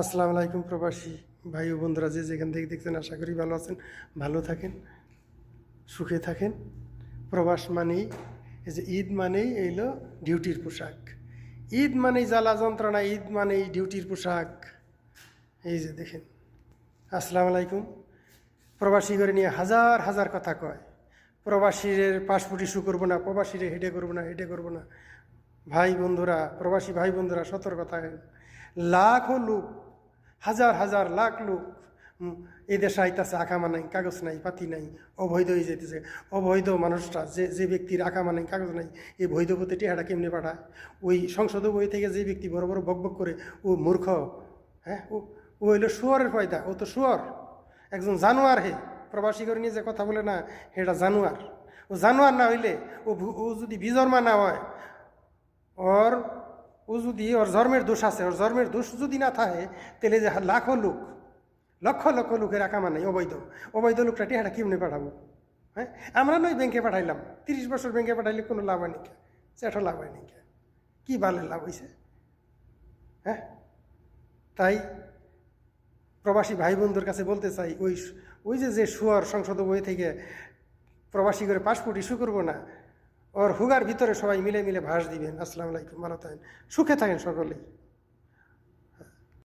আসসালামু আলাইকুম প্রবাসী ভাই ও বন্ধুরা, যে যেখান থেকে দেখছেন আশা করি ভালো আছেন, ভালো থাকেন, সুখে থাকেন। প্রবাস মানেই, এই যে ঈদ মানেই এইলো ডিউটির পোশাক। ঈদ মানেই জ্বালা যন্ত্রণা, ঈদ মানেই ডিউটির পোশাক। এই যে দেখেন, আসসালামু আলাইকুম। প্রবাসী করে নিয়ে হাজার হাজার কথা কয়। প্রবাসীর পাসপোর্ট ইস্যু করব না, প্রবাসীরে হেডে করব না হেডে করব না। ভাই বন্ধুরা, প্রবাসী ভাই বন্ধুরা সতর্কতা লাখো লোক হাজার হাজার লাখ লোক এই দেশে আইতাছে আকামা নাই কাগজ নাই, পাতি নাই, অবৈধ হয়ে যেতেছে অবৈধ মানুষটা যে যে ব্যক্তির আকামা নাই কাগজ নাই, এই বৈধ পথে টেহাটা কেমনে পাঠায়? ওই সংসদ বই থেকে যে ব্যক্তি বড় বড় বক বক করে, ও মূর্খ হ্যাঁ ও ও হইল শুয়ারের ফয়দা ও তো শুয়ার। একজন জানোয়ার হে, প্রবাসী করে নিয়ে যে কথা বলে না এটা জানোয়ার। ও জানোয়ার না হইলে, ও যদি বিজর্মা না হয় ও যদি ওর জন্মের দোষ আছে, ওর জন্মের দোষ যদি না থাকে, তাহলে যে লাখো লোক, লক্ষ লক্ষ লোকের আকামা মানে অবৈধ। অবৈধ লোকটা টেহাটা কেমনে পাঠাবো? হ্যাঁ? আমরা নয় ব্যাংকে পাঠাইলাম। তিরিশ বছর ব্যাংকে পাঠাইলে কোনো লাভ হয়নি সেটা লাভ হয়নি কে? ভালো লাভ হয়েছে হ্যাঁ? তাই প্রবাসী ভাই বন্ধুর কাছে বলতে চাই, ওই ওই যে যে শুয়ার সংসদ বই থেকে প্রবাসী করে পাসপোর্ট ইস্যু করব না ওর হুগার ভিতরে সবাই মিলে মিলে ভাস দিবেন আসসালামু আলাইকুম ভালো থাকেন সুখে থাকেন সকলেই